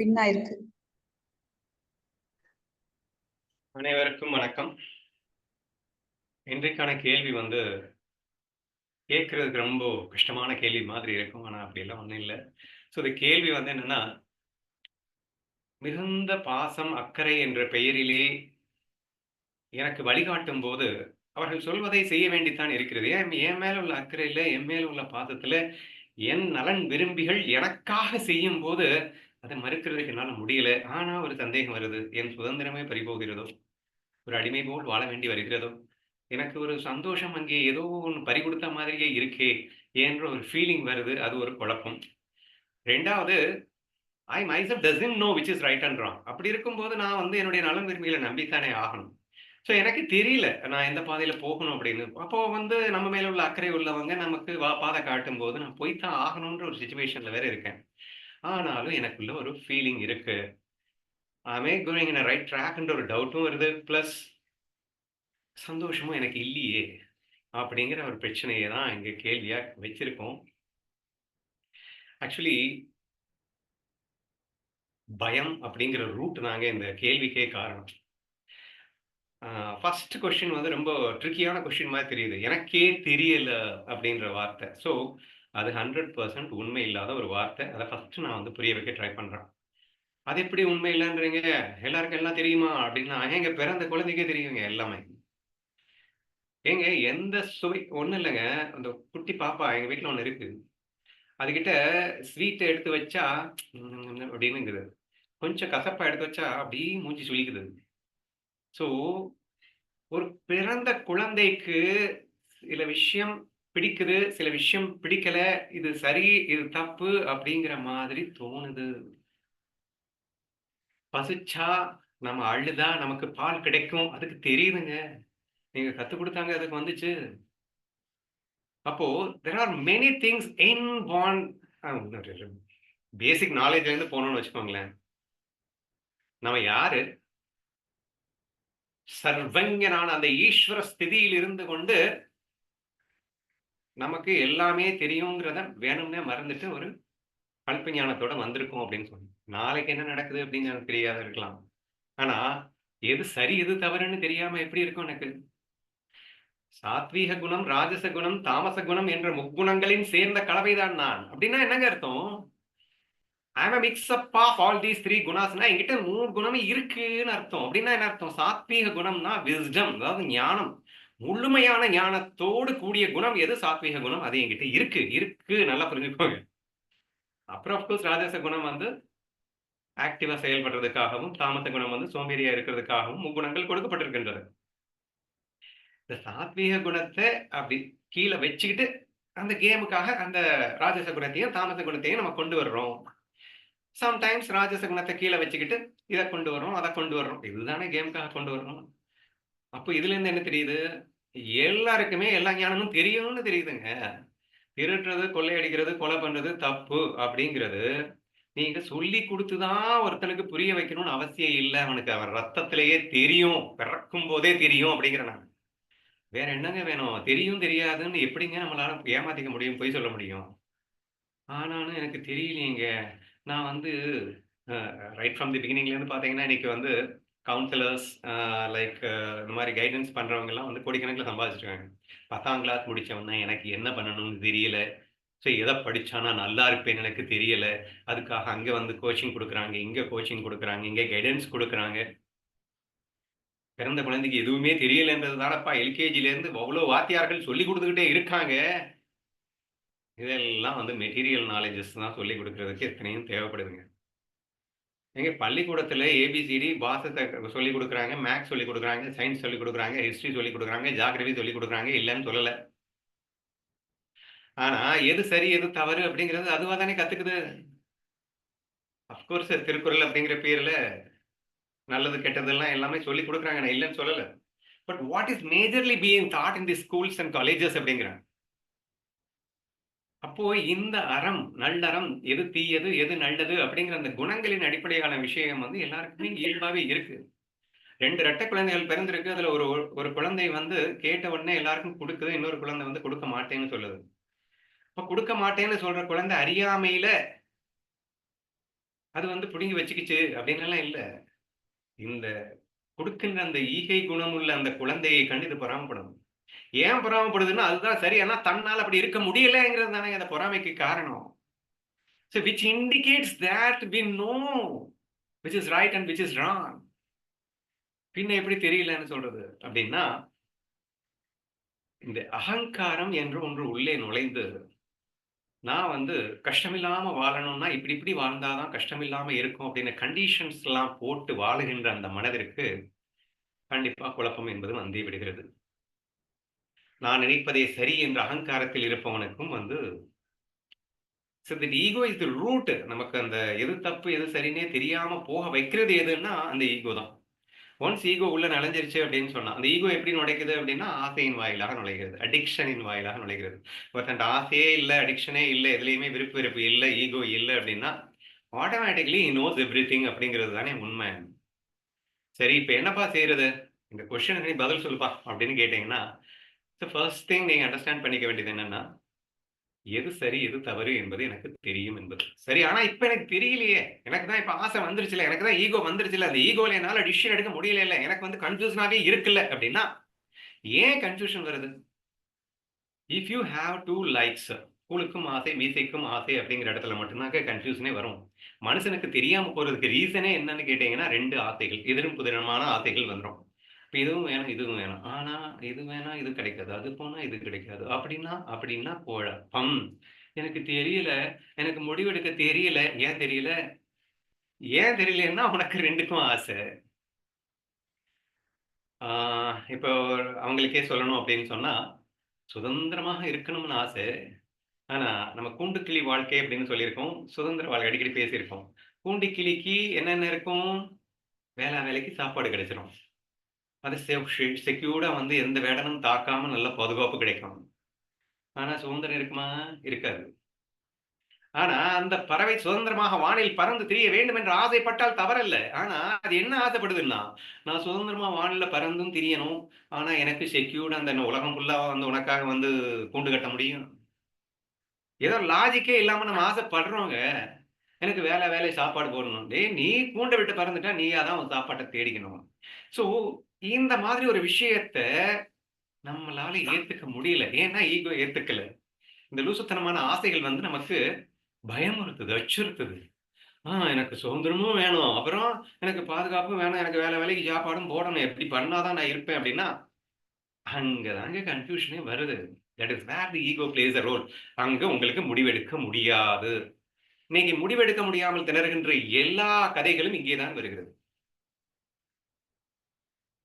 பின்னா இருக்கு. அனைவருக்கும் வணக்கம். இன்றைக்கான கேள்வி வந்து கேட்கறதுக்கு ரொம்ப கஷ்டமான கேள்வி மாதிரி இருக்கும் ஆனால் அப்படியெல்லாம் ஒன்றும் இல்லை. ஸோ இந்த கேள்வி வந்து என்னன்னா மிகுந்த பாசம் அக்கறை என்ற பெயரிலே எனக்கு வழிகாட்டும் போது அவர்கள் சொல்வதை செய்ய வேண்டித்தான் இருக்கிறது. ஏன் என் மேல உள்ள அக்கறையில என் மேல உள்ள பாசத்துல என் நலன் விரும்பிகள் எனக்காக செய்யும் போது அதை மறுக்கிறதுக்கு என்னால் முடியல. ஆனா ஒரு சந்தேகம் வருது. என் சுதந்திரமே பறிபோகிறதோ? ஒரு அடிமை போல் வாழ வேண்டி வருகிறதோ? எனக்கு ஒரு சந்தோஷம் அங்கே ஏதோ ஒன்று பறி கொடுத்த மாதிரியே இருக்கே என்ற ஒரு ஃபீலிங் வருது. அது ஒரு குழப்பம். ரெண்டாவது I myself doesn't know which is right and wrong அப்படி இருக்கும்போது நான் வந்து என்னுடைய நலம் விரும்பிகளை நம்பித்தானே ஆகணும். ஸோ எனக்கு தெரியல. நான் எந்த பாதையில் போகணும் அப்படின்னு. அப்போ வந்து நம்ம மேலே உள்ள அக்கறை உள்ளவங்க நமக்கு வா பாதை காட்டும் போது நான் போய்த்தான் ஆகணுன்ற ஒரு சுச்சுவேஷனில் வேற இருக்கேன். ஆனாலும் எனக்குள்ள ஒரு ஃபீலிங் இருக்கு. ஆமே கோயிங் இன் ரைட் ட்ராக்ன்ற ஒரு டவுட்டும் வருது. ப்ளஸ் சந்தோஷமும் எனக்கு இல்லையே அப்படிங்கிற ஒரு பிரச்சனையை தான் இங்கே கேள்வியா வச்சிருக்கோம். ஆக்சுவலி பயம் அப்படிங்கிற ரூட் நாங்கள் இந்த கேள்விக்கே காரணம். ஃபர்ஸ்ட் கொஸ்டின் வந்து ரொம்ப ட்ரிக்கியான கொஷின் மாதிரி தெரியுது. எனக்கே தெரியல அப்படின்ற வார்த்தை. ஸோ அது ஹண்ட்ரட் பர்சன்ட் உண்மை இல்லாத ஒரு வார்த்தை. அதை ஃபஸ்ட்டு நான் வந்து புரிய வைக்க ட்ரை பண்ணுறேன் அது எப்படி உண்மை இல்லைன்றீங்க எல்லாருக்கும் எல்லாம் தெரியுமா? அப்படின்னா எங்கள் பிறந்த குழந்தைக்கே தெரியுங்க எல்லாமே. ஏங்க எந்த சுவை ஒன்றும் இல்லைங்க. அந்த குட்டி பாப்பா எங்கள் வீட்டில் ஒன்று இருக்கு. அதுக்கிட்ட ஸ்வீட்டை எடுத்து வச்சா ம், அப்படின்னுங்குது. கொஞ்சம் கசப்பா எடுத்து வச்சா அப்படியே மூஞ்சி சுளிக்குது. ஸோ ஒரு பிறந்த குழந்தைக்கு சில விஷயம் பிடிக்குது சில விஷயம் பிடிக்கல இது சரி இது தப்பு அப்படிங்கிற மாதிரி தோணுது. பசிச்சா நம்ம அழுதா நமக்கு பால் கிடைக்கும் அதுக்கு தெரியுதுங்க. நீங்க கத்து கொடுத்தாங்க அதுக்கு வந்துச்சு. அப்போ there are many things in porn basic நாலேஜ்ல இருந்து போனோம்னு வச்சுக்கோங்களேன். நம்ம யாரு? சர்வங்கனான அந்த ஈஸ்வர ஸ்திதியில் இருந்து கொண்டு நமக்கு எல்லாமே தெரியுங்கிறத வேணும்னே மறந்துட்டு ஒரு கல்ப ஞானத்தோட வந்திருக்கோம் அப்படின்னு சொல்லி. நாளைக்கு என்ன நடக்குது அப்படின்னு எனக்கு தெரியாத இருக்கலாம். ஆனா எது சரி எது தவறுன்னு தெரியாம எப்படி இருக்கும் எனக்கு? சாத்வீக குணம் ராஜச குணம் தாமச குணம் என்ற முக்குணங்களின் சேர்ந்த கலவைதான் நான். அப்படின்னா என்னங்க அர்த்தம்? I'm a mix up of all three குணாஸ்னா என்கிட்ட மூணு குணமும் இருக்குன்னு அர்த்தம். அப்படின்னா என்ன அர்த்தம்? சாத்வீக குணம்னா விஸ்டம் அதாவது ஞானம். முழுமையான ஞானத்தோடு கூடிய குணம் எது? சாத்வீக குணம். அது என்கிட்ட இருக்கு. இருக்கு. நல்லா புரிஞ்சுக்கோங்க. அப்புறம் அப்கோர்ஸ் ராஜச குணம் வந்து ஆக்டிவா செயல்படுறதுக்காகவும் தாமச குணம் வந்து சோம்பேறியா இருக்கிறதுக்காகவும் முக்குணங்கள் கொடுக்கப்பட்டிருக்கின்றது. இந்த சாத்வீக குணத்தை அப்படி கீழே வச்சுக்கிட்டு அந்த கேமுக்காக அந்த ராஜச குணத்தையும் தாமச குணத்தையும் நம்ம கொண்டு வர்றோம். சம்டைம்ஸ் ராஜச குணத்தை கீழே வச்சுக்கிட்டு இதை கொண்டு வர்றோம் அதை கொண்டு வர்றோம். இதுதானே கேமுக்காக கொண்டு வர்றோம். அப்போ இதுல இருந்து என்ன தெரியுது? எல்லாருக்குமே எல்லா ஞானமும் தெரியும்னு தெரியுதுங்க. திருடுறது கொள்ளையடிக்கிறது கொலை பண்றது தப்பு அப்படிங்கிறது நீங்க சொல்லி கொடுத்துதான் ஒருத்தனுக்கு புரிய வைக்கணும்னு அவசியம் இல்லை. அவனுக்கு அவன் ரத்தத்திலேயே தெரியும். பிறக்கும் போதே தெரியும் அப்படிங்கிற நான். வேற என்னங்க வேணும்? தெரியும் தெரியாதுன்னு எப்படிங்க நம்மளால ஏமாத்திக்க முடியும்? பொய் சொல்ல முடியும்? ஆனாலும் எனக்கு தெரியலையேங்க. நான் வந்து ரைட் ஃப்ரம் தி பிகினிங்ல இருந்து பாத்தீங்கன்னா இன்னைக்கு வந்து கவுன்சிலர்ஸ் லைக் uh, uh, இந்த மாதிரி கைடன்ஸ் பண்ணுறவங்கலாம் வந்து கோடிக்கணக்கில் சம்பாதிச்சிருக்காங்க. பத்தாம் கிளாஸ் முடிச்சவொடனே எனக்கு என்ன பண்ணணும்னு தெரியல. ஸோ எதை படித்தானா நல்லா இருப்பேன்னு எனக்கு தெரியலை. அதுக்காக அங்கே வந்து கோச்சிங் கொடுக்குறாங்க இங்கே கோச்சிங் கொடுக்குறாங்க இங்கே கைடன்ஸ் கொடுக்குறாங்க. பிறந்த குழந்தைக்கு எதுவுமே தெரியலைன்றது தானப்பா எல்கேஜிலேருந்து அவ்வளோ வாத்தியார்கள் சொல்லி கொடுத்துக்கிட்டே இருக்காங்க. இதெல்லாம் வந்து மெட்டீரியல் நாலேஜஸ் தான் சொல்லி கொடுக்குறதுக்கு எத்தனையும் தேவைப்படுதுங்க. எங்க பள்ளிக்கூடத்துல ஏபிசிடி பாசத்தை சொல்லி கொடுக்குறாங்க மேக்ஸ் சொல்லி கொடுக்குறாங்க சயின்ஸ் சொல்லி கொடுக்குறாங்க ஹிஸ்டரி சொல்லி கொடுக்குறாங்க ஜாகிரபி சொல்லி கொடுக்குறாங்க இல்லைன்னு சொல்லலை. ஆனா எது சரி எது தவறு அப்படிங்கிறது அதுவா தானே கத்துக்குது. அப்கோர்ஸ் திருக்குறள் அப்படிங்கிற பேர்ல நல்லது கெட்டதெல்லாம் எல்லாமே சொல்லி கொடுக்குறாங்க. நான் இல்லைன்னு சொல்லலை. But what is majorly being taught in the schools and colleges அப்படிங்கிறாங்க. அப்போ இந்த அறம் நல்லறம் எது தீயது எது நல்லது அப்படிங்கிற அந்த குணங்களின் அடிப்படையான விஷயம் வந்து எல்லாருக்குமே இயல்பாவே இருக்கு ரெண்டு ரெட்டை குழந்தைகள் பிறந்திருக்கு அதுல ஒரு ஒரு குழந்தை வந்து கேட்ட உடனே எல்லாருக்கும் கொடுக்குது இன்னொரு குழந்தை வந்து கொடுக்க மாட்டேன்னு சொல்லுது இப்ப கொடுக்க மாட்டேன்னு சொல்ற குழந்தை அறியாமையில அது வந்து புடுங்கி வச்சுக்கிச்சு அப்படின்னுலாம் இல்ல. இந்த கொடுக்கின்ற அந்த ஈகை குணமுள்ள அந்த குழந்தையை கண்டு இது பொறாமப்படும். ஏன் பொறாமப்படுதுன்னா, அதுதான் சரி. ஆனால் தன்னால் அப்படி இருக்க முடியலங்கிறது தானே அந்த பொறாமைக்கு காரணம். So which indicates that we know which is right and which is wrong பின்ன எப்படி தெரியலன்னு சொல்றது? அப்படின்னா இந்த அகங்காரம் என்று ஒன்று உள்ளே நுழைந்து, நான் வந்து கஷ்டமில்லாம வாழணும்னா, இப்படி இப்படி வாழ்ந்தாதான் கஷ்டமில்லாம இருக்கும் அப்படின்னு கண்டிஷன்ஸ்லாம் போட்டு வாழுகின்ற அந்த மனதிற்கு, கண்டிப்பா குழப்பம் என்பது வந்தே விடுகிறது. நான் நினைப்பதே சரி என்ற அகங்காரத்தில் இருப்பவனுக்கும் வந்து that ego is the root. நமக்கு அந்த எது தப்பு, எது சரின்னே தெரியாம போக வைக்கிறது எதுன்னா, அந்த ஈகோ தான். ஒன்ஸ் ஈகோ உள்ள நுழைஞ்சிருச்சு அப்படின்னு சொன்னா, அந்த ஈகோ எப்படி நுழைக்குது அப்படின்னா, ஆசையின் வாயிலாக நுழைகிறது. அடிக்ஷனின் வாயிலாக நுழைகிறது. ஒருத்தன் ஆசையே இல்லை அடிக்ஷனே இல்லை எதுலேயுமே விருப்பு வெறுப்பு இல்லை ஈகோ இல்லை அப்படின்னா, ஆட்டோமேட்டிக்கலி நோஸ் நோஸ் எவ்ரிதிங் அப்படிங்கிறது தானே உண்மை. சரி, இப்போ என்னப்பா செய்யறது இந்த கொஸ்டினுக்கு நீ பதில் சொல்லுப்பா அப்படின்னு கேட்டீங்கன்னா, ஸோ ஃபர்ஸ்ட் திங் நீங்கள் அண்டர்ஸ்டாண்ட் பண்ணிக்க வேண்டியது என்னன்னா, எது சரி, எது தவறு என்பது எனக்கு தெரியும் என்பது. சரி, ஆனால் இப்போ எனக்கு தெரியலையே. எனக்கு தான் இப்போ ஆசை வந்துருச்சுல எனக்கு தான் ஈகோ வந்துருச்சுல அந்த ஈகோவில் என்னால் டிசிஷன் எடுக்க முடியல இல்லை எனக்கு வந்து கன்ஃப்யூஷனாவே இருக்குல்ல அப்படின்னா, ஏன் கன்ஃப்யூஷன் வருது? இஃப் யூ ஹேவ் 2 லைக்ஸ் கூழுக்கும் ஆசை, மீசைக்கும் ஆசை அப்படிங்கிற இடத்துல மட்டும்தான் கன்ஃபியூஷனே கன்ஃப்யூஷனே வரும். மனுஷனுக்கு தெரியாமல் போகிறதுக்கு ரீசனே என்னன்னு கேட்டிங்கன்னா ரெண்டு ஆசைகள். எதிரும் புதிரமான ஆசைகள் வந்துடும் இப்போ இதுவும் வேணும், இதுவும் வேணும். ஆனா இது வேணா இது கிடைக்காது. அது போனா இது கிடைக்காது. அப்படின்னா அப்படின்னா குழப்பம். எனக்கு தெரியல. எனக்கு முடிவெடுக்க தெரியல. ஏன் தெரியல? ஏன் தெரியலன்னா உனக்கு ரெண்டுக்கும் ஆசை. ஆஹ் இப்போ அவங்களுக்கே சொல்லணும் அப்படின்னு சொன்னா, சுதந்திரமாக இருக்கணும்னு ஆசை. ஆனா நம்ம கூண்டுக்கிளி வாழ்க்கை அப்படின்னு சொல்லியிருக்கோம். சுதந்திர வாழ்க்கை அடிக்கடி பேசியிருக்கோம். கூண்டுக்கிளிக்கு என்னென்ன இருக்கும்? வேளா வேலைக்கு சாப்பாடு கிடைச்சிரும். அது சேஃப் ஷெ வந்து எந்த வேடனும் தாக்காம நல்ல பாதுகாப்பு கிடைக்கும். ஆனால் சுதந்திரம் இருக்குமா? இருக்காது. ஆனா அந்த பறவை சுதந்திரமாக வானில் பறந்து திரிய வேண்டும் என்று ஆசைப்பட்டால் தவறல்ல. ஆனா அது என்ன ஆசைப்படுதுன்னா, நான் சுதந்திரமா வானில பறந்தும் திரியணும். ஆனா எனக்கு செக்யூர்டா அந்த உலகம் ஃபுல்லா வந்து உனக்காக வந்து கூண்டு கட்ட முடியும். ஏதோ லாஜிக்கே இல்லாம நம்ம ஆசைப்படுறோங்க. எனக்கு வேலை வேலை சாப்பாடு போடணும். டே நீ கூண்டை விட்டு பறந்துட்டா நீயா தான் உன் தேடிக்கணும். ஸோ இந்த மாதிரி ஒரு விஷயத்த நம்மளால ஏத்துக்க முடியல. ஏன்னா ஈகோ ஏத்துக்கல. இந்த லூசுத்தனமான ஆசைகள் வந்து நமக்கு பயமுறுத்துது, அச்சுறுத்துது. ஆ எனக்கு சுதந்திரமும் வேணும். அப்புறம் எனக்கு பாதுகாப்பும் வேணும். எனக்கு வேலை வேலைக்கு சாப்பாடும் போடணும். எப்படி பண்ணாதான் நான் இருப்பேன் அப்படின்னா, அங்கதாங்க கன்ஃபியூஷனே வருது. That is where the ego plays a role. அங்க உங்களுக்கு முடிவெடுக்க முடியாது. நீங்க முடிவெடுக்க முடியாமல் திணறுகின்ற எல்லா கதைகளும் இங்கே தான் வருகிறது.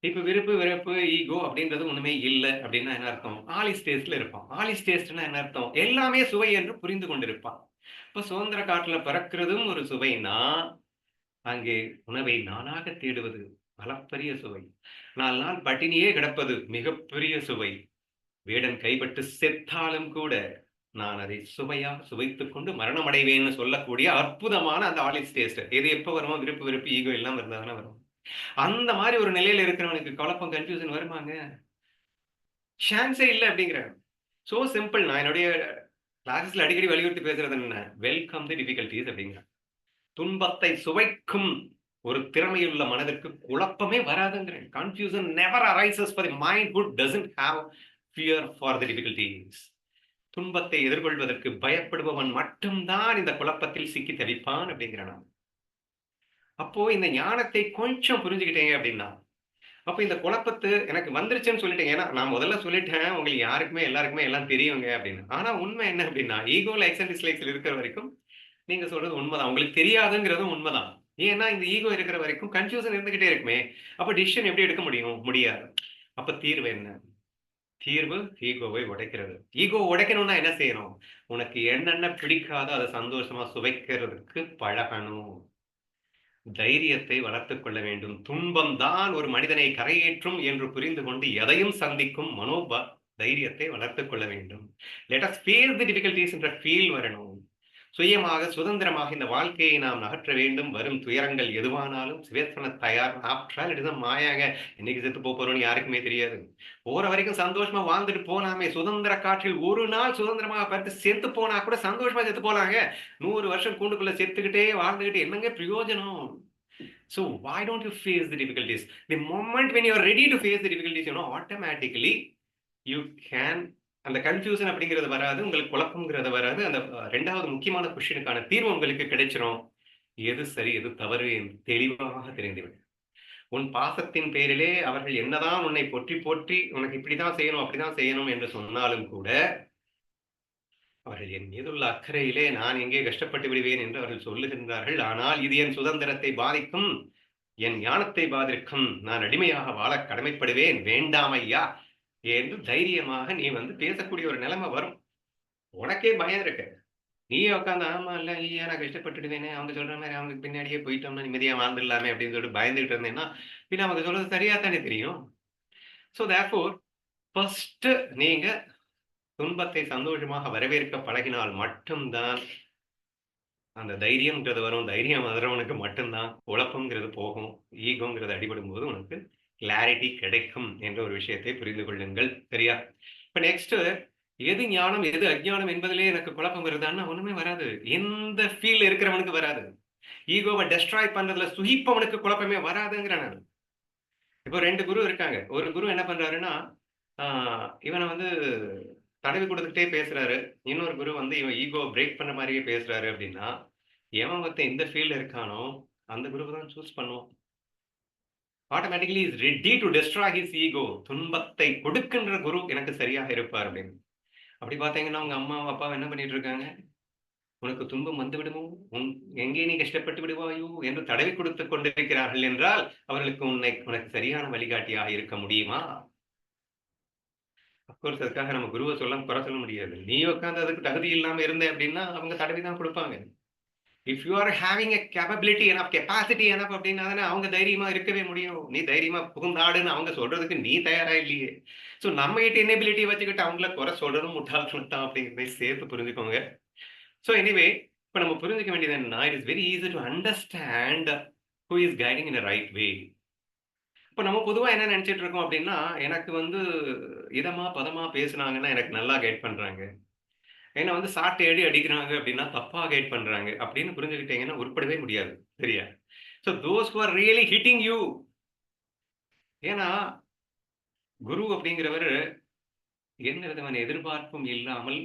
இப்ப விருப்பு, விருப்பு ஈகோ அப்படின்றது ஒண்ணுமே இல்லை அப்படின்னா என்ன அர்த்தம்? ஆலிஸ் டேஸ்ட்ல இருப்பான். ஆலிஸ் டேஸ்ட்னா என்ன அர்த்தம்? எல்லாமே சுவை என்று புரிந்து கொண்டிருப்பான். இப்ப சுதந்திர காட்டுல பிறக்கிறதும் ஒரு சுவைனா அங்கே உணவை நானாக தேடுவது அளப்பரிய சுவை. நாலு நாள் பட்டினியே கிடப்பது மிகப்பெரிய சுவை. வேடன் கைப்பட்டு செத்தாலும் கூட, நான் அதை சுவையாக சுவைத்துக் கொண்டு மரணம் அடைவேன்னு சொல்லக்கூடிய அற்புதமான அந்த ஆலிஸ் டேஸ்ட். எது எப்ப வருமோ விருப்பு, விருப்பு ஈகோ எல்லாம் இருந்தாதானே வரும். அந்த மாதிரி ஒரு நிலையில இருக்கிறவனுக்கு குழப்பம், கன்ஃப்யூஷன் வருமாங்க? சான்ஸே இல்ல அப்படிங்கிற சோ சிம்பிள். நான் என்னுடைய கிளாஸஸ்ல அடிக்கடி வலியுறுத்தி பேசுறது என்ன? வெல்கம் தி டிஃபிகல்டிஸ் அப்படிங்கிறேன். துன்பத்தை சுவைக்கும் ஒரு திறமையுள்ள மனதிற்கு குழப்பமே வராதுங்கிறேன். Confusion never arises for the mind good doesn't have fear for the difficulties துன்பத்தை எதிர்கொள்வதற்கு பயப்படுபவன் மட்டும்தான் இந்த குழப்பத்தில் சிக்கி தவிப்பான் அப்படிங்கிற நான். அப்போ இந்த ஞானத்தை கொஞ்சம் புரிஞ்சுக்கிட்டீங்க அப்படின்னா, அப்போ இந்த குழப்பத்து எனக்கு வந்துருச்சுன்னு சொல்லிட்டேங்க ஏன்னா நான் முதல்ல சொல்லிட்டேன், உங்களுக்கு யாருக்குமே எல்லாருக்குமே எல்லாம் தெரியுங்க அப்படின்னு. ஆனா உண்மை என்ன அப்படின்னா, ஈகோ லைக்ஸ் அண்ட் இருக்கிற வரைக்கும், நீங்க சொல்றது உண்மைதான். உங்களுக்கு தெரியாதுங்கிறதும் உண்மைதான். ஏன்னா இந்த ஈகோ இருக்கிற வரைக்கும் கன்ஃப்யூஷன் இருந்துகிட்டே இருக்குமே. அப்ப டிசிஷன் எப்படி எடுக்க முடியும்? முடியாது. அப்ப தீர்வு என்ன? தீர்வு ஈகோவை உடைக்கிறது. ஈகோ உடைக்கணும்னா என்ன செய்யணும்? உனக்கு என்னென்ன பிடிக்காதோ அதை சந்தோஷமா சுவைக்கிறதுக்கு பழகணும். தைரியத்தை வளர்த்துக் கொள்ள வேண்டும். துன்பம் தான் ஒரு மனிதனை கரையேற்றும் என்று புரிந்து கொண்டு எதையும் சந்திக்கும் மனோப தைரியத்தை வளர்த்துக் கொள்ள வேண்டும். Let us face the difficulties என்ற ஃபீல் வரணும். சுயமாக சுதந்திரமாக இந்த வாழ்க்கையை நாம் நகற்ற வேண்டும். வரும் துயரங்கள் எதுவானாலும் சுவேத்தன தயார் ஆற்றால் இதுதான் மாயாக. இன்னைக்கு செத்து போறோம்னு யாருக்குமே தெரியாது. போற வரைக்கும் சந்தோஷமா வாழ்ந்துட்டு போனாமே சுதந்திர காற்றில் ஒரு நாள் சுதந்திரமாக பார்த்து செத்து போனா கூட சந்தோஷமா செத்து போலாங்க. நூறு வருஷம் கூண்டுக்குள்ள செத்துக்கிட்டே வாழ்ந்துகிட்டு என்னங்க பிரயோஜனம்? So why don't you face the difficulties? The moment when you are ready to face the difficulties, you know, automatically you can அந்த கன்ஃபியூசன் அப்படிங்கிறது வராது உங்களுக்கு குழப்பங்கிறது வராது. அந்த ரெண்டாவது முக்கியமான கொஷினுக்கான தீர்வு உங்களுக்கு கிடைச்சிரும். எது சரி எது தவறு என்று தெளிவாக தெரிந்துவிடும் உன் பாசத்தின் பேரிலே அவர்கள் என்னதான் உன்னை பொற்றி போற்றி உனக்கு இப்படிதான் செய்யணும் அப்படிதான் செய்யணும் என்று சொன்னாலும் கூட அவர்கள் என் மீதுள்ள அக்கறையிலே நான் எங்கே கஷ்டப்பட்டு விடுவேன் என்று அவர்கள் சொல்லுகின்றார்கள். ஆனால் இது என் சுதந்திரத்தை பாதிக்கும் என் ஞானத்தை பாதிக்கும். நான் அடிமையாக வாழ கடமைப்படுவேன். வேண்டாம் ஐயா. என்று தைரியமாக நீ வந்து பேசக்கூடிய ஒரு நிலைமை வரும். உனக்கே பயம் இருக்கு. நீயே உட்காந்து ஆமா இல்ல ஐயா நான் கஷ்டப்பட்டுடுவேனே அவங்க சொல்ற மாதிரி அவங்களுக்கு பின்னாடியே போயிட்டோம்னா நிம்மதியா வாழ்ந்துடலாமே அப்படின்னு சொல்லிட்டு பயந்துகிட்டு இருந்தேன்னா பின்ன அவங்க சொல்றது சரியா தானே தெரியும். ஸோ தேர்ஃபோர் ஃபர்ஸ்ட் நீங்க துன்பத்தை சந்தோஷமாக வரவேற்க பழகினால் மட்டும்தான் அந்த தைரியம்ன்றது வரும். தைரியம் வரவனுக்கு மட்டும்தான். குழப்பம்ங்கிறது போகும். ஈகோங்கிறது அடிபடும் போது உனக்கு கிளாரிட்டி கிடைக்கும் என்ற ஒரு விஷயத்தை புரிந்து கொள்ளுங்கள். சரியா? இப்ப நெக்ஸ்ட் எது ஞானம் எது அஜ்ஞானம் என்பதிலே எனக்கு குழப்பம் வருதான்னா ஒண்ணுமே வராது. எந்த ஃபீல் இருக்கிறவனுக்கு வராது. ஈகோவை டெஸ்ட்ராய் பண்றதுல சுகிப்பவனுக்கு குழப்பமே வராதுங்கிற நான் இப்போ ரெண்டு குரு இருக்காங்க. ஒரு குரு என்ன பண்றாருன்னா ஆஹ் இவனை வந்து தடவி கொடுத்துக்கிட்டே பேசுறாரு. இன்னொரு குரு வந்து இவன் ஈகோ பிரேக் பண்ண மாதிரியே பேசுறாரு அப்படின்னா எவன் ஒருத்தன் எந்த ஃபீல்டு இருக்கானோ அந்த குருவை தான் சூஸ் பண்ணுவோம் automatically is ready to destroy his ego துன்பத்தை கொடுக்கின்ற குரு எனக்கு சரியாக இருப்பார் அப்படின்னு. அப்படி பார்த்தீங்கன்னா உங்க அம்மா அப்பா என்ன பண்ணிட்டு இருக்காங்க உனக்கு துன்பம் வந்து விடுமோ? உன் எங்கே நீ கஷ்டப்பட்டு விடுவாயோ? என்று தடவி கொடுத்து கொண்டிருக்கிறார்கள் என்றால் அவர்களுக்கு உன்னை உனக்கு சரியான வழிகாட்டியாக இருக்க முடியுமா? அப்கோர்ஸ் அதுக்காக நம்ம குருவை சொல்ல குறை சொல்ல முடியாது. நீ உட்காந்து அதுக்கு தகுதி இல்லாம இருந்த அப்படின்னா அவங்க தடவி தான் கொடுப்பாங்க. If you are having a capability enough capacity enough அப்படின்னா தானே அவங்க தைரியமா இருக்கவே முடியும். நீ தைரியமா புகுந்தாடுன்னு அவங்க சொல்றதுக்கு நீ தயாரா இல்லையே. ஸோ நம்ம கிட்ட இன்னபிலிட்டி வச்சுக்கிட்டு அவங்கள குறை சொல்றதும் முட்டாள்தனம் தான் அப்படிங்கிறதை சேர்த்து புரிஞ்சுக்கோங்க. ஸோ எனிவே இப்போ நம்ம புரிஞ்சுக்க வேண்டியது என்னன்னா it is very easy to understand who is guiding in right way இப்போ நம்ம பொதுவாக என்ன நினச்சிட்டு இருக்கோம் அப்படின்னா எனக்கு வந்து இதமா பதமா பேசுனாங்கன்னா எனக்கு நல்லா கைட் பண்ணுறாங்க ஏன்னா வந்து சாட்டை அடி அடிக்கிறாங்க அப்படின்னா தப்பா கைட் பண்றாங்க அப்படின்னு புரிஞ்சுக்கிட்டீங்கன்னா உருப்படவே முடியாது. சரியா? So those are really hitting you ஏன்னா குரு அப்படிங்கிறவர் எந்த விதமான எதிர்பார்ப்பும் இல்லாமல்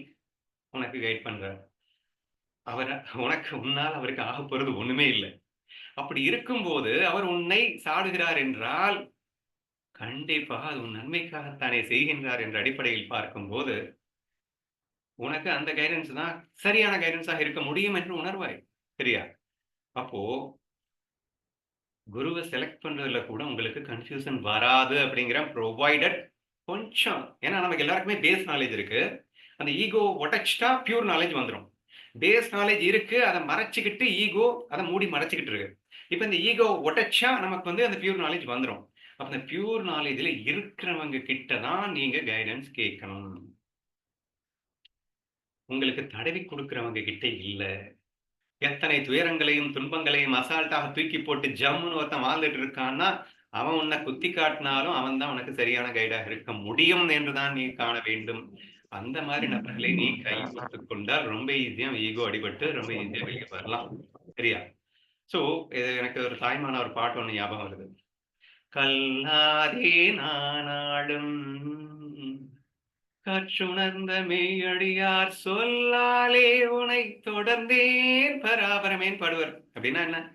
உனக்கு கைட் பண்றார். அவர் உனக்கு உன்னால் அவருக்கு ஆக போறது ஒண்ணுமே இல்லை. அப்படி இருக்கும்போது அவர் உன்னை சாடுகிறார் என்றால் கண்டிப்பா அது உன் நன்மைக்காகத்தானே செய்கின்றார் என்ற அடிப்படையில் பார்க்கும்போது உனக்கு அந்த கைடன்ஸ் தான் சரியான கைடன்ஸாக இருக்க முடியும் என்று உணர்வாய். சரியா? அப்போ குருவை செலக்ட் பண்றதுல கூட உங்களுக்கு கன்ஃபியூஷன் வராது அப்படிங்கிற ப்ரொவைடட் கொஞ்சம் ஏன்னா நமக்கு எல்லாருக்குமே பேஸ் நாலேஜ் இருக்கு. அந்த ஈகோ ஒட்டச்சிட்டா பியூர் நாலேஜ் வந்துடும் பேஸ் நாலேஜ் இருக்கு அதை மறைச்சிக்கிட்டு ஈகோ அதை மூடி மறைச்சிக்கிட்டு இருக்கு. இப்போ இந்த ஈகோ ஒட்டச்சா நமக்கு வந்து அந்த பியூர் நாலேஜ் வந்துடும் அப்போ அந்த பியூர் நாலேஜில் இருக்கிறவங்க கிட்ட தான் நீங்கள் கைடன்ஸ் கேட்கணும். உங்களுக்கு தடவி கொடுக்குறவங்க கிட்ட இல்ல. எத்தனை துயரங்களையும் துன்பங்களையும் அசால்ட்டாக தூக்கி போட்டு ஜம்முன்னு ஒருத்தன் வாழ்ந்துட்டு இருக்கான்னா அவன் உன்னை குத்தி காட்டினாலும் அவன் தான் உனக்கு சரியான கைடாக இருக்க முடியும் என்றுதான் நீ காண வேண்டும். அந்த மாதிரி நபர்களை நீ கைப்பற்றுக் கொண்டால் ரொம்ப ஈஸியா ஈகோ அடிபட்டு ரொம்ப ஈஸியா வெளியே வரலாம். சரியா? சோ இது எனக்கு ஒரு தாய்மான ஒரு பாட்டு ஒண்ணு ஞாபகம் வருது. கல்லாதே நானாடும் கற்றுணர்ந்த மெய்யடியார் சொல்லாலே உனை தொடர்ந்தேன். பராபரமேன் படுவர்? அப்படின்னா என்ன?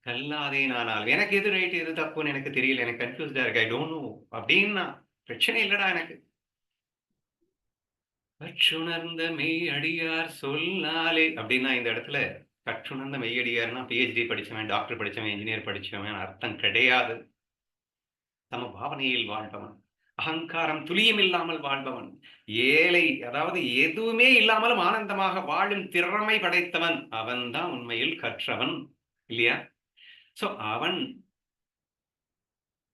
கல்லாதே நானால் எனக்கு எது ரைட் எது தப்புன்னு எனக்கு தெரியல. எனக்கு கன்ஃபியூஸ்டா இருக்கு. ஐ டோன்ட் நோ அப்படின்னா பிரச்சனை இல்லடா எனக்கு. கற்றுணர்ந்த மெய்யடியார் சொல்லாலே அப்படின்னா இந்த இடத்துல கற்றுணர்ந்த மெய்யடியார்னா பிஹெச்டி படிச்சவன் டாக்டர் படிச்சவன் இன்ஜினியர் படிச்சவன் அர்த்தம் கிடையாது. தம பாவனையில் வாழ்ந்தவன் அகங்காரம் துளியும் இல்லாமல் வாழ்பவன். ஏழை அதாவது எதுவுமே இல்லாமலும் ஆனந்தமாக வாழும் திறமை படைத்தவன். அவன்தான் உண்மையில் கற்றவன். இல்லையா? சோ அவன்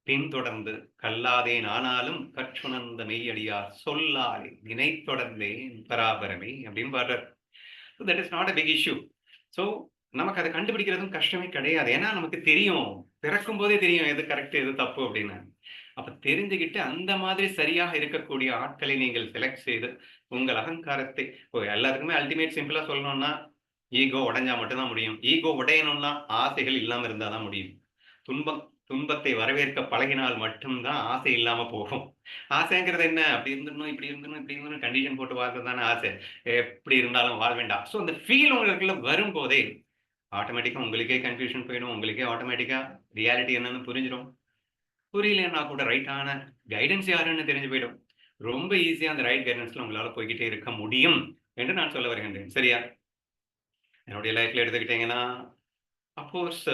பின்தொடர்ந்து கல்லாதேன் ஆனாலும் கற்றுணர்ந்த மெய்யடியார் சொல்லாலே நினைத்தொடர்ந்தேன் பராபரமே அப்படின்னு பாடுறார். So that is not a big issue so நமக்கு அதை கண்டுபிடிக்கிறதும் கஷ்டமே கிடையாது. ஏன்னா நமக்கு தெரியும். பிறக்கும் போதே தெரியும் எது கரெக்ட் எது தப்பு? அப்படின்னு. அப்ப தெரிஞ்சுக்கிட்டு அந்த மாதிரி சரியாக இருக்கக்கூடிய ஆட்களை நீங்கள் செலக்ட் செய்து உங்கள் அகங்காரத்தை ஓ எல்லாத்துக்குமே அல்டிமேட் சிம்பிளா சொல்லணும்னா ஈகோ உடைஞ்சா மட்டும்தான் முடியும். ஈகோ உடையணும்னா ஆசைகள் இல்லாம இருந்தாதான் முடியும். துன்பம் துன்பத்தை வரவேற்க பழகினால் மட்டும்தான் ஆசை இல்லாம போகும். ஆசைங்கிறது என்ன? அப்படி இருந்துடணும் இப்படி இருந்துடணும் இப்படி இருந்தணும் கண்டிஷன் போட்டு வாழ்றது தானே ஆசை. எப்படி இருந்தாலும் வாழ வேண்டாம். ஸோ அந்த ஃபீல் உங்களுக்குள்ள வரும்போதே ஆட்டோமேட்டிக்கா உங்களுக்கே கன்ஃபியூஷன் போயிடும். உங்களுக்கே ஆட்டோமேட்டிக்கா ரியாலிட்டி என்னன்னு புரிஞ்சிடும் புரியலன்னா கூட ரைட்டான கைடன்ஸ் யாருன்னு தெரிஞ்சு போயிடும். ரொம்ப ஈஸியாக அந்த ரைட் கைடன்ஸ்ல உங்களால போய்கிட்டே இருக்க முடியும் என்று நான் சொல்ல வருகின்றேன். சரியா? என்னுடைய லைஃப்ல எடுத்துக்கிட்டீங்கன்னா of course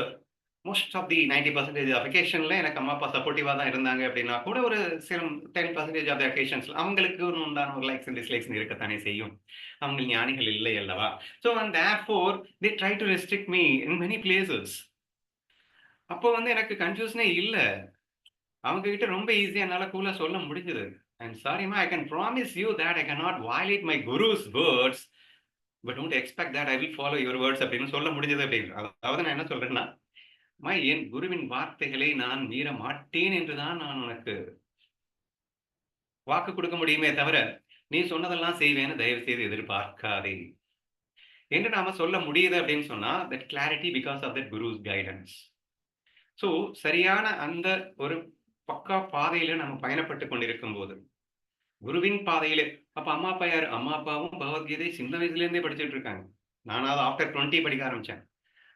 most of the ninety percentage அஃபிகேஷன்ல எனக்கு அம்மா அப்பா சப்போர்ட்டிவாக தான் இருந்தாங்க அப்படின்னா கூட ஒரு சில டென் பர்சன்டேஜ் ஆஃப் அக்கேஷன்ஸ்ல அவங்களுக்கு ஒன்று உண்டான ஒரு லைக்ஸ் அண்ட் டிஸ்லைக்ஸ் இருக்கத்தானே செய்யும். அவங்க ஞானிகள் இல்லை அல்லவா? So and therefore the try to restrict me in many places அப்போ வந்து எனக்கு கன்ஃபியூஷனே இல்லை. அவங்க கிட்ட ரொம்ப ஈஸியா என்னால கூலா சொல்ல முடிஞ்சது. And சாரிமா I can promise you that I can not violate my guru's words but don't expect that I will follow your words அப்படின்னு சொல்ல முடிஞ்சது அப்படின்னு அதாவது நான் என்ன சொல்றேன்னா மை என் குருவின் வார்த்தைகளை நான் மீற மாட்டேன் என்றுதான் நான் உனக்கு வாக்கு கொடுக்க முடியுமே தவிர நீ சொன்னதெல்லாம் செய்வேன்னு தயவு செய்து எதிர்பார்க்காதே. என்று நாம சொல்ல முடியுது அப்படின்னு சொன்னா that clarity because of that guru's guidance so சரியான அந்த ஒரு பக்கா பாதையில நம்ம பயணப்பட்டு கொண்டிருக்கும் போது குருவின் பாதையில அப்ப அம்மா அப்பா யாரு? அம்மா அப்பாவும் பகவத்கீதை சின்ன வயசுல இருந்தே படிச்சுட்டு இருக்காங்க. நானாவது ஆஃப்டர் டுவெண்ட்டி படிக்க ஆரம்பிச்சேன்.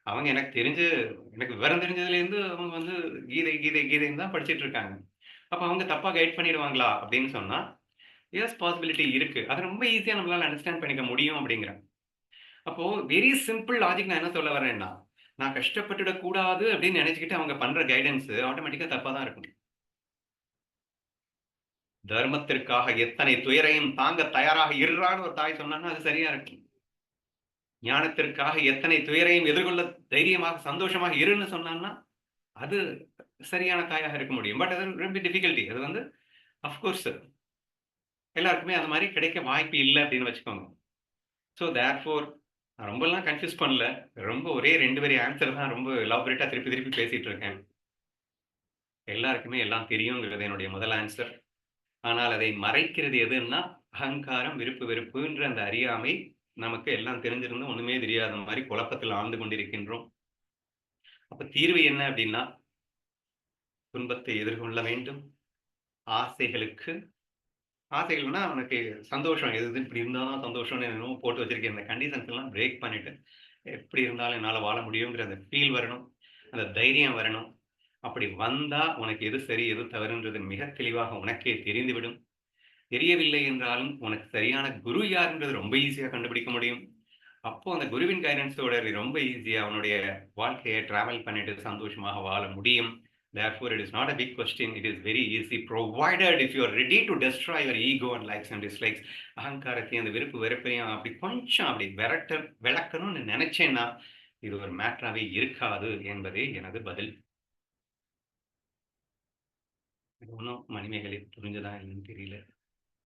அவங்க எனக்கு தெரிஞ்சு எனக்கு விவரம் தெரிஞ்சதுல இருந்து அவங்க வந்து கீதை கீதை கீதைன்னு தான் படிச்சுட்டு இருக்காங்க. அப்ப அவங்க தப்பா கைட் பண்ணிடுவாங்களா அப்படின்னு சொன்னா எஸ் பாசிபிலிட்டி இருக்கு. அது ரொம்ப ஈஸியா நம்மளால அண்டர்ஸ்டாண்ட் பண்ணிக்க முடியும் அப்படிங்கிறேன் அப்போ வெரி சிம்பிள் லாஜிக் நான் என்ன சொல்ல வரேன்னா நான் கஷ்டப்பட்டுடக்கூடாது அப்படின்னு நினைச்சுக்கிட்டு அவங்க பண்ற கைடன்ஸ் ஆட்டோமேட்டிக்கா தப்பா தான் இருக்கும். தர்மத்திற்காக எத்தனை துயரையும் தாங்க தயாராக இருறான்னு ஒரு தாய் சொன்னான்னா அது சரியா இருக்கும் ஞானத்திற்காக எத்தனை துயரையும் எதிர்கொள்ள தைரியமாக சந்தோஷமாக இருன்னு சொன்னான்னா அது சரியான தாயாக இருக்க முடியும். பட் அது ரொம்ப டிஃபிகல்ட்டி அது வந்து அஃப்கோர்ஸ் எல்லாருக்குமே அந்த மாதிரி கிடைக்க வாய்ப்பு இல்லை அப்படின்னு வச்சுக்கோங்க. ஸோ தேர்ஃபோர் நான் ரொம்பலாம் கன்ஃபியூஸ் பண்ணல. ரொம்ப ஒரே ரெண்டு பேரும் ஆன்சர் தான் ரொம்ப எலாபரேட்டாக திருப்பி திருப்பி பேசிகிட்டு இருக்கேன். எல்லாருக்குமே எல்லாம் தெரியுங்கிறது என்னுடைய முதல் ஆன்சர் ஆனால் அதை மறைக்கிறது எதுன்னா அகங்காரம் விருப்பு வெறுப்புன்ற அந்த அறியாமை நமக்கு எல்லாம் தெரிஞ்சிருந்தும் ஒண்ணுமே தெரியாத மாதிரி குழப்பத்தில் ஆழ்ந்து கொண்டிருக்கின்றோம். அப்ப தீர்வு என்ன அப்படின்னா துன்பத்தை எதிர்கொள்ள வேண்டும். ஆசைகளுக்கு ஆசைகள்னா அவனுக்கு சந்தோஷம் எது எது இப்படி இருந்தாலும் சந்தோஷம்னு என்னமோ போட்டு வச்சிருக்கேன். இந்த கண்டிஷன்ஸ் எல்லாம் பிரேக் பண்ணிட்டு எப்படி இருந்தாலும் என்னால் வாழ முடியுங்கிற அந்த ஃபீல் வரணும். அந்த தைரியம் வரணும். அப்படி வந்தா உனக்கு எது சரி எது தவறுன்றது மிக தெளிவாக உனக்கே தெரிந்துவிடும் தெரியவில்லை என்றாலும் உனக்கு சரியான குரு யாருன்றது ரொம்ப ஈஸியாக கண்டுபிடிக்க முடியும் அப்போ அந்த குருவின் கைடன்ஸோட ரொம்ப ஈஸியாக அவனுடைய வாழ்க்கையை டிராவல் பண்ணிட்டு சந்தோஷமாக வாழ முடியும் Therefore, it is not a big question. It is very easy, provided if you are ready to destroy your ego and likes and dislikes. அகங்காரத்தையும் அந்த விருப்பு வெறுப்பையும் அப்படி கொஞ்சம் அப்படி விரட்ட விளக்கணும்னு நினைச்சேன்னா இது ஒரு மேட்டராகவே இருக்காது என்பதே எனது பதில் ஒன்றும் மணிமேகலை புரிஞ்சதா என்னன்னு தெரியல.